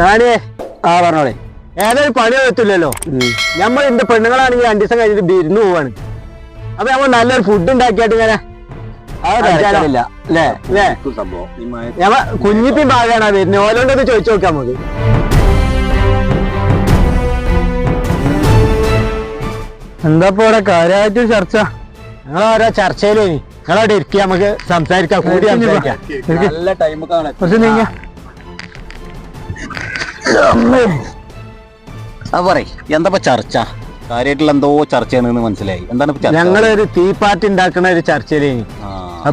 ഞാനേ ആ പറഞ്ഞോളെ. ഏതായാലും പണി പറ്റില്ലല്ലോ നമ്മൾ എന്റെ പെണ്ണുങ്ങളാണെങ്കിൽ രണ്ടു ദിവസം കഴിഞ്ഞിട്ട് ബിരുന്ന് പോവാണ്. അപ്പൊ നമ്മൾ നല്ലൊരു ഫുഡ് ഉണ്ടാക്കിയാട്ട് ഇങ്ങനെ കുഞ്ഞിപ്പിൻ ഭാഗമാണ് വരുന്നത്. ഓലോണ്ടൊന്ന് ചോദിച്ചു നോക്കാം നമുക്ക് എന്താ ഇവിടെ കാര്യമായിട്ട് ചർച്ച? ഞങ്ങൾ ഓരോ ചർച്ചയിലേ നിങ്ങളവിടെ ഇരിക്കുക നമുക്ക് സംസാരിക്കാം. കൂടി സംസാരിക്കാം. നല്ല ടൈം കാണാൻ കുറച്ച് നീങ്ങ. അത് പറയ് എന്താ ചർച്ച? കാര്യമായിട്ടുള്ള എന്തോ ചർച്ചയാണെന്ന് മനസ്സിലായി. എന്താണ് ഞങ്ങളൊരു തീപ്പാറ്റി ഉണ്ടാക്കുന്ന ഒരു ചർച്ചയിലേ.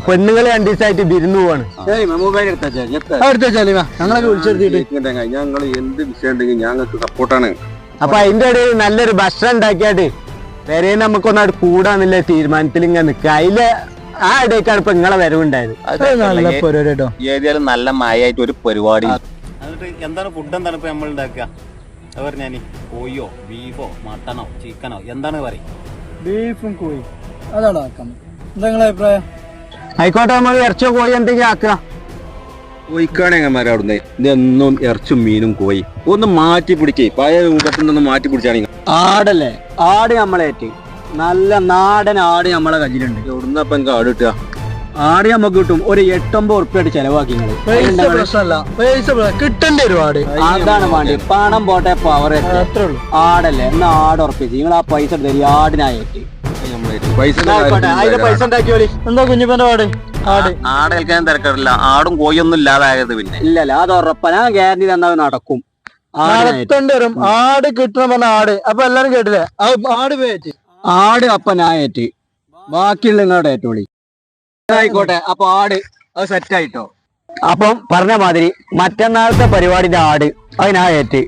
പെണ്ണുങ്ങൾ രണ്ടു ദിവസമായിട്ട് വിരുന്നു പോവാണ്. ഞങ്ങളൊക്കെ വിളിച്ചെടുത്തിട്ട് ഞങ്ങൾ എന്ത് വിഷയം ഉണ്ടെങ്കിൽ ഞങ്ങൾക്ക് സപ്പോർട്ടാണ്. അപ്പൊ അതിന്റെ ഇടയിൽ നല്ലൊരു ഭക്ഷണം ഉണ്ടാക്കിയാട്ട് വരെ നമുക്കൊന്നാട് കൂടാന്നുള്ള തീരുമാനത്തിൽ ഇങ്ങനെ നിൽക്കുക അതിൽ ആ ഇടയ്ക്കാണ് ഇപ്പൊ നിങ്ങളെ വരവുണ്ടായത്. ഏതായാലും നല്ല മഴയായിട്ട് ഒരു പരിപാടി. എന്നിട്ട് എന്താണ് ഫുഡ് എന്താണ് ഇപ്പൊ നമ്മൾ ഉണ്ടാക്കുക? അത് പറഞ്ഞാനി കോഴിയോ ബീഫോ മട്ടണോ ചിക്കനോ എന്താണ് പറയും? ബീഫും കോഴി അതാണ് ആക്കാം. എന്താ നിങ്ങളെ അഭിപ്രായം? ആയിക്കോട്ടെ നമ്മൾ ഇറച്ചോ കോഴി എന്തെങ്കിലും ആക്കുക. കോയിക്കാണേങ്ങന്മാരെ അവിടുന്ന്. ഇതെന്നും ഇറച്ചും മീനും കോയി ഒന്ന് മാറ്റി പിടിക്കേ. പഴയ രൂപത്തിൽ നിന്ന് മാറ്റി പിടിച്ചാണെങ്കിൽ ആടല്ലേ? ആട് നമ്മളേറ്റ് നല്ല നാടൻ ആട് നമ്മളെ കയ്യിലുണ്ട്. എവിടുന്നപ്പം കാട് കിട്ടുക? ആട് നമുക്ക് കിട്ടും ഒരു എട്ടൊമ്പത് ഉറുപ്പിയായിട്ട് ചെലവാക്കി പൈസ പ്രശ്നമല്ല. പൈസ കിട്ടണ്ടേ ഒരുപാട് അതാണ് വേണ്ടി. പണം പോട്ടെ പവർ ആടല്ലേ എന്നാ ആട് ഉറപ്പിച്ച്. നിങ്ങൾ ആ പൈസ തരി ആടിനായിട്ട്. പൈസ ഉണ്ടാക്കിയോളി എന്താ കുഞ്ഞിപ്പന്റെ പാട്? ആട്. ആട് ഏൽക്കാൻ തിരക്കില്ല ആടും കോയൊന്നും ഇല്ലാതായത് പിന്നെ. ഇല്ലല്ല അത് ഉറപ്പാ. ഞാൻ ഗ്യാരണ്ടി തന്നാൽ നടക്കും. ആടിനായിട്ട്. വരും. ആട് കിട്ടണം പറഞ്ഞ ആട്. അപ്പൊ എല്ലാരും കേട്ടില്ലേ? ആട് പേറ്റ് ആട് അപ്പനായേറ്റ് ബാക്കിയുള്ള നിങ്ങളുടെ ഏറ്റോളി ആയിക്കോട്ടെ അപ്പൊ ആട് അത് സെറ്റ് ആയിട്ടോ? അപ്പം പറഞ്ഞ മാതിരി മറ്റന്നാളത്തെ പരിപാടിന്റെ ആട് അതിനാ ഏറ്റ്.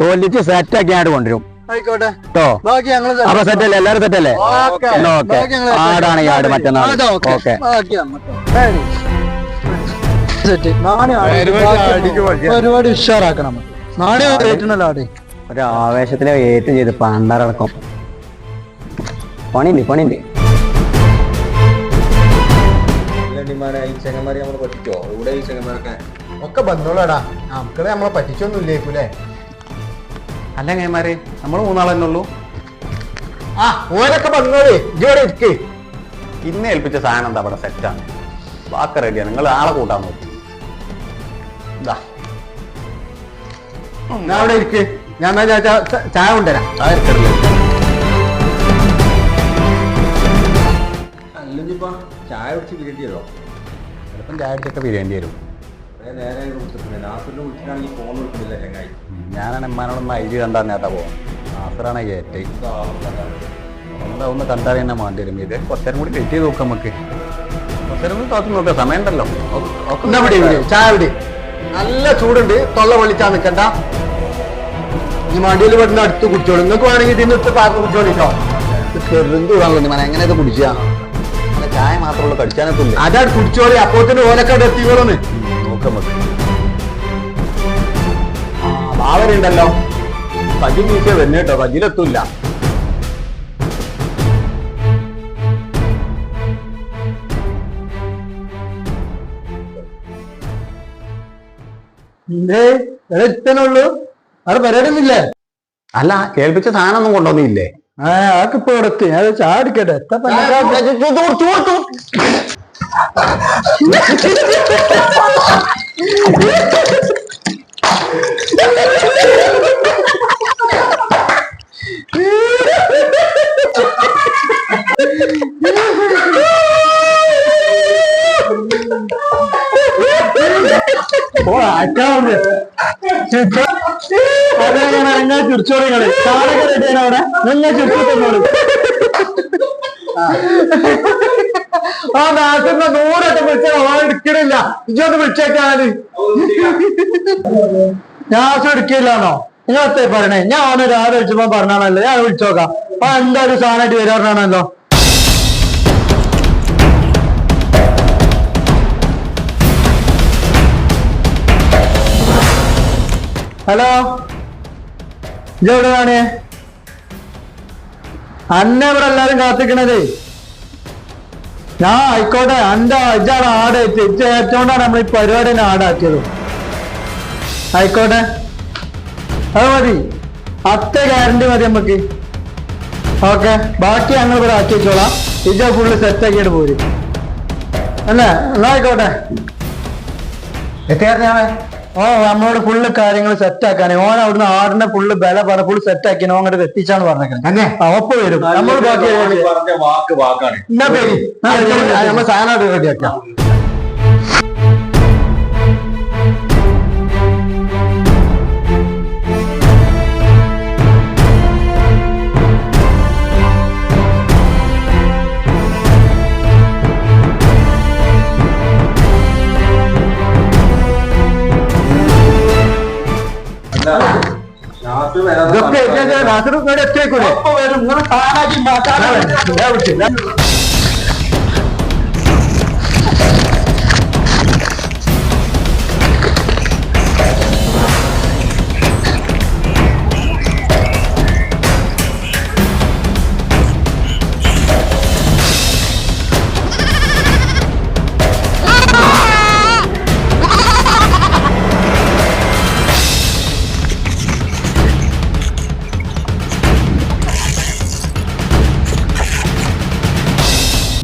തോൽപ്പിച്ച് സെറ്റ് ആക്കി ആട് കൊണ്ടുവരും. ആയിക്കോട്ടെ. കേട്ടോ ബാക്കി ഞങ്ങൾ അപ്പൊ സെറ്റ് അല്ലേ? എല്ലാരും സെറ്റ് അല്ലേ? ഓക്കേ. ഓക്കേ. ആടാണ് ഈ ആട് മറ്റന്നാൾ. ഓക്കേ. സെറ്റ് ആട്. പരിപാടി ഉഷാറാക്കണം. നാളെ ഏറ്റണല്ലോ ആട്. ഒരു ആവേശത്തിലെ ഏറ്റവും ചെയ്ത് പണ്ടടക്കം പണിണ്ട് പണിണ്ട് ഈ ചെങ്ങന്മാരെ നമ്മൾ പറ്റിക്കോ? ഇവിടെ ഈ ചെങ്ങന്മാരൊക്കെ. ഒക്കെ ബന്ധമുള്ളടാ മക്കളെ നമ്മളെ പറ്റിച്ചൊന്നും ഇല്ലേക്കൂലേ അല്ല ചെങ്ങന്മാരെ നമ്മൾ മൂന്നാളെന്നെ ഉള്ളൂ. ആ ഓരൊക്കെ ബന്ധമേ ഇജ്ജോടെ ഇരിക്ക്. ഇന്ന് ഏൽപ്പിച്ച സാധനം എന്താ അവിടെ സെറ്റാണ് ബാക്കി റെഡിയാണ് നിങ്ങൾ ആളെ കൂട്ടാൻ നോക്കി. ഇതാ ഞാൻ അവിടെ ഇരിക്ക്. ഞാൻ എന്നാ ചാ- ചായ കൊണ്ടുവരാം. അതെടുക്കരുത് അല്ലെങ്കിപ്പോ ചായ കുടിച്ച് വീട്ടിലോ ചിലപ്പം ഡാഡിക്കൊക്കെ ബിരിയാണി വരും ഞാനാണ് എമ്മാനോടൊന്ന് ഐ ഡി കണ്ടാ നേട്ടാ പോവാം. നാസറാണ് ഏറ്റ എന്താ ഒന്ന് കണ്ടാൽ തന്നെ വേണ്ടി വരും. ഇത് കുറച്ചേരം കൂടി വെയിറ്റ് ചെയ്ത് നോക്കാം നമുക്ക്. കുറച്ചേരം കൂടി കാത്തു നോക്കാം. സമയം ഉണ്ടല്ലോ ചായ ഇവിടെ നല്ല ചൂടുണ്ട്. തൊള്ള പൊള്ളിച്ചാ നിൽക്കണ്ട ഈ മടിയിൽ പെടുന്ന അടുത്ത് കുടിച്ചോളൂ. നിങ്ങൾക്ക് വേണമെങ്കിൽ ഇതിന് പാക്ക് കുടിച്ചോളിട്ടോ ചെറുതും മന. എങ്ങനെ ഇത് കുടിച്ചാ? ചായ മാത്രമുള്ള കടിച്ചാനത്തില്ല അതാണ് കുടിച്ചോളി അപ്പോത്തിന് ഓലക്കാട് എത്തിക്കോളന്ന്. നോക്കാം മതി ഭാവനുണ്ടല്ലോ കജി നീക്കിയ വരുന്ന കേട്ടോ കജിലെത്തൂല്ല ഇത്തനുള്ളൂ അവിടെ പരിപാടി അല്ല കേൾപ്പിച്ച സാധനം ഒന്നും കൊണ്ടുവന്നില്ലേ? ആക്ക് ഇപ്പൊ ഇവിടെ എത്തി ഞാൻ എന്നെ ഓ ആക്കാവുന്നത് നിങ്ങൾ റെഡിയാണ് അവിടെ? നിങ്ങൾ ചിരിച്ചോളൂ ആ നാട്ടിന്റെ നൂറൊക്കെ വിളിച്ചാൽ ഓൻ എടുക്കണില്ല. ഇജൊന്ന് ഞാൻ എടുക്കില്ലാന്നോ? നിങ്ങൾ എത്തേ പറയണേ. ഞാൻ അവനെ രാവിലെ വിളിച്ചപ്പോ പറഞ്ഞാണല്ലോ. ഞാൻ വിളിച്ചോക്കാം. ആ എന്തായാലും സാധനമായിട്ട് വരാറാണല്ലോ ഹലോ? ഇതെവിടെയാണ്? അന്നെ ഇവിടെ എല്ലാരും കാത്തിക്കണതേ. ഞാൻ ആയിക്കോട്ടെ അന്റെ ഇജാണ് ആട് ചേച്ചോണ്ടാണ് നമ്മൾ ഈ പരിപാടി ആടാക്കിയത്. ആയിക്കോട്ടെ. അത് മതി. അത്ത ഗ്യാരണ്ടി മതി നമുക്ക് ഓക്കെ ബാക്കി ഞങ്ങൾ ഇവിടെ ആക്കി വെച്ചോളാം. ഇജ ഫുള്ള് സെറ്റ് ആക്കിയിട്ട് പോരും. അല്ലേ? എന്നാ ആയിക്കോട്ടെ. എത്തിയാ ഓ നമ്മളോട് ഫുള്ള് കാര്യങ്ങൾ സെറ്റ് ആക്കാനേ. ഓൻ അവിടുന്ന് ആടിനെ ഫുള്ള് ബല പറ ഫുള്ള് സെറ്റ് ആക്കി ഓൻ അങ്ങോട്ട് എത്തിച്ചാണ് പറഞ്ഞേക്കുന്നത് തന്നെ. ആ, വരും. നമ്മൾ ബാക്കി വാക്ക് വാക്കാണ്. എന്നാ പേര്? നമ്മൾ സാധനം റെഡിയാക്കാം ಗಪ್ಪೆ ರಾತ್ರಿ ನಡೆಯಕ್ಕೆ ಕೊಡಿ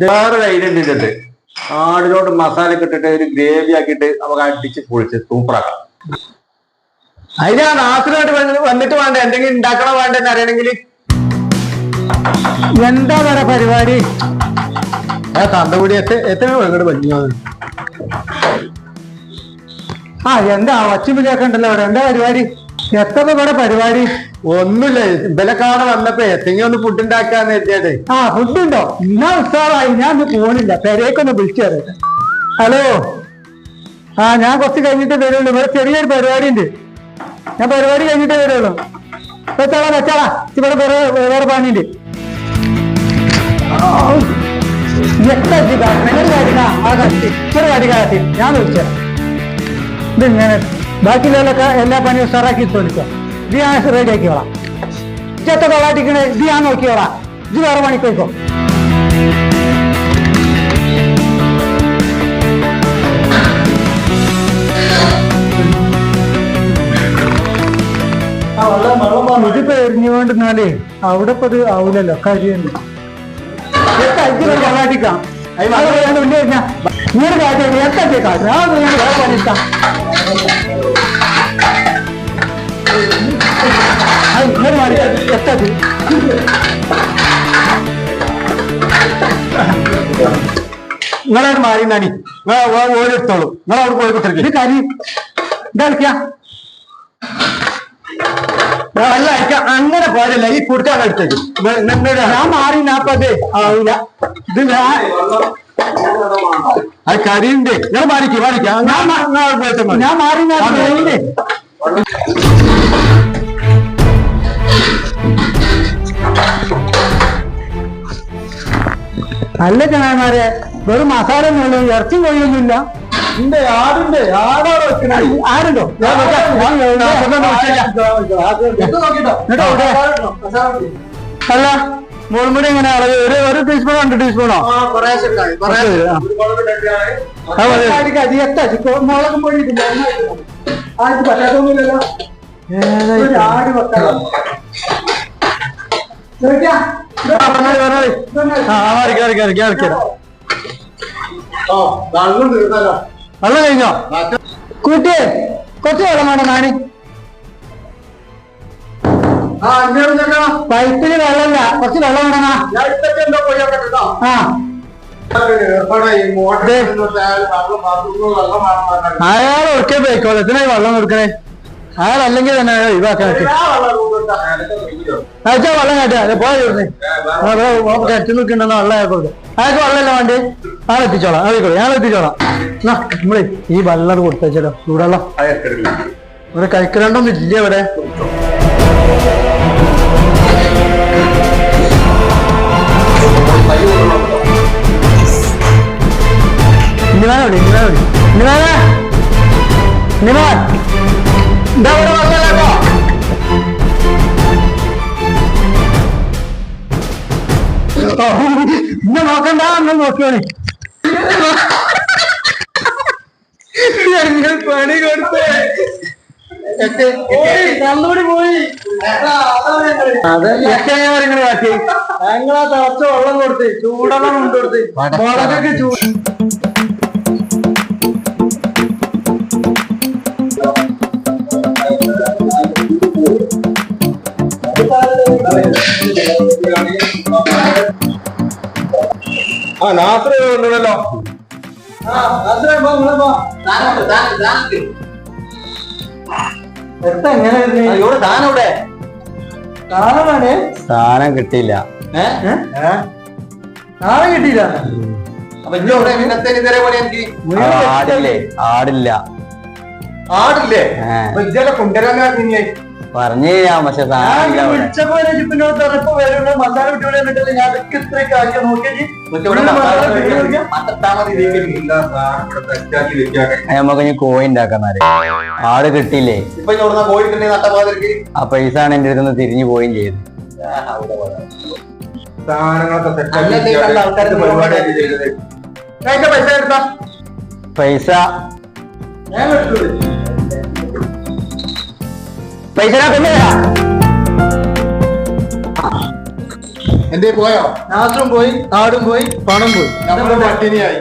വേറൊരു ഐഡിയ ഇതിന്റെ ആടിനോട് മസാല കിട്ടിട്ട് ഇട്ടിട്ട് ഒരു ഗ്രേവി ആക്കിയിട്ട് നമുക്ക് അടിച്ച് പൊളിച്ച് സൂപ്പറാക്കാം അതിനാ നാസിനായിട്ട് വന്നിട്ട് വേണ്ട? എന്തെങ്കിലും ഉണ്ടാക്കണോ വേണ്ടെന്ന് അറിയണമെങ്കിൽ. എന്താ പറയാ പരിപാടി? ആ തന്തകൂടി എത്ര എത്ര ഇങ്ങോട്ട് പഞ്ഞു ആ എന്താ ഒച്ചമില്ലാക്ക അവിടെ? എന്താ പരിപാടി? എത്ര ഇവിടെ പരിപാടി? ഒന്നുമില്ല. ഇവലെ കാണാൻ വന്നപ്പോ എത്തെങ്കിലും ഒന്ന് ഫുഡ് ഉണ്ടാക്കാന്ന് എത്തിയാട്ടെ ആ ഫുഡ് ഉണ്ടോ? എന്നാ ഉത്സാഹമായി ഞാൻ ഒന്ന് പോണില്ല. പെരേക്കൊന്ന് വിളിച്ചു തരട്ടെ ഹലോ? ആ ഞാൻ കുറച്ച് കഴിഞ്ഞിട്ട് വരുള്ളൂ. ഇവിടെ ചെറിയൊരു പരിപാടി ഉണ്ട് ഞാൻ പരിപാടി കഴിഞ്ഞിട്ടേ വരുള്ളൂ. വെച്ചാളാ വെച്ചാളാ ഇവിടെ വേറെ വേറെ പണിയുണ്ട്. എത്ര ആ കത്തി ഇത്ര കാട്ടി കാട്ടി ഞാൻ വിളിച്ചു ഇത് ഇങ്ങനെ ബാക്കിയുള്ളവരൊക്കെ എല്ലാ പണിയും ഉഷാറാക്കി തോന്നിക്കോ ഇത് ഞാൻ റെഡി ആക്കിയോളാം ഇച്ചത്തെ തൊള്ളാട്ടിക്കണേ ഇത് ഞാൻ നോക്കിയോളാം ഇത് വേറെ പണിക്കോയിക്കോ. ഇതിപ്പോ എറിഞ്ഞുകൊണ്ടിരുന്നാലേ അവിടെ ഇപ്പൊ ഇത് ആവൂലല്ലോ കാര്യമുണ്ട് തൊള്ളാട്ടിക്കാം. ഇങ്ങനെ കാര്യം എത്തേ കാര്യം ഇങ്ങനെ മാറി എത്തത് നിങ്ങളവിടെ മാറി നടി ഓരെടുത്തോളൂ നിങ്ങൾ അവിടെ പോയി കുത്തിരിക്കും. ഇത് കാര്യം എന്താ കളിക്കാ. അല്ല അയക്കാം അങ്ങനെ പോരല്ല ഈ കുടുക്കാൻ എടുത്തേക്ക്. ഞാൻ മാറി നാപ്പത് ആവില്ല ഇത് ഞാൻ അത് കരിയുണ്ട്. ഞാൻ മാറിക്ക് മാറിക്കാം. ഞാൻ മാ- നിങ്ങൾ അവിടെ പോയിട്ട് ഞാൻ മാറി അല്ല ചങ്ങായിമാരെ വെറും മസാല ഒന്നും ഇറച്ചി കോഴിയൊന്നുമില്ല ആരുണ്ടോ? അല്ല മുൾമുടി എങ്ങനെ അളവ് ഒരു ഒരു ടീസ്പൂണോ രണ്ട് ടീസ്പൂണോ മുളകും പൊടി പറ്റാത്തൊന്നുമില്ലല്ലോ വെള്ളം കഴിഞ്ഞോ? കൂട്ടിയേ കുറച്ച് വെള്ളം വേണം നാനി. പൈപ്പിന് വെള്ളമില്ല. കുറച്ച് വെള്ളം വേണം ആ. അയാൾ ഒരിക്കൽ പോയിക്കോളെ. എത്രയായി വെള്ളം കൊടുക്കണേ അയാൾ അല്ലെങ്കിൽ തന്നെ ഒഴിവാക്കാൻ അയച്ചാ വെള്ളം കാട്ടാ പോയി കെട്ടി നിൽക്കണ്ടെന്ന് വെള്ളം അയാൾക്ക് കൊടുക്കും. അയാൾക്ക് വെള്ളമല്ല വേണ്ടി. ആൾ എത്തിച്ചോളാം. ആയിക്കോളെ ഞാൻ എത്തിച്ചോളാം. എന്നാ നമ്മളെ ഈ വെള്ളം കൊടുത്തേച്ചല്ലോ ചൂടുവെള്ളം. ഇവിടെ കഴിക്കലണ്ടൊന്നും ഇല്ല ഇവിടെ. ഇനിവാനോടി ഇനിവാനോടി എന്ന് നോക്കിയോണി ഞങ്ങൾ പണി കൊടുത്തേ. കന്നുകൂടി പോയി. അതെ നിങ്ങൾ കാട്ടി. ഞങ്ങളാ തിളച്ച വെള്ളം കൊടുത്ത് ചൂടെള്ളം കൊണ്ടുകൊടുത്ത് മുളകൊക്കെ ചൂട് ആ നാത്ര ഉണ്ടല്ലോ. സ്ഥാനം കിട്ടിയില്ല. ആടില്ലേ? ആടില്ല. ആടില്ലേ? ഏ, പറഞ്ഞു തരാം പക്ഷെ നമുക്ക് ഇനി കോഴി ഉണ്ടാക്കാന്നാൽ ആട് കിട്ടിയില്ലേ? ആ പൈസ ആണ് എന്റെ അടുത്ത് തിരിഞ്ഞു പോയും ചെയ്തു സാധനങ്ങളൊക്കെ പൈസ പൈസ. എന്തേ പോയോ? നാസും പോയി നാടും പോയി. പണം പോയി. നമ്മുടെ പട്ടിണിയായി.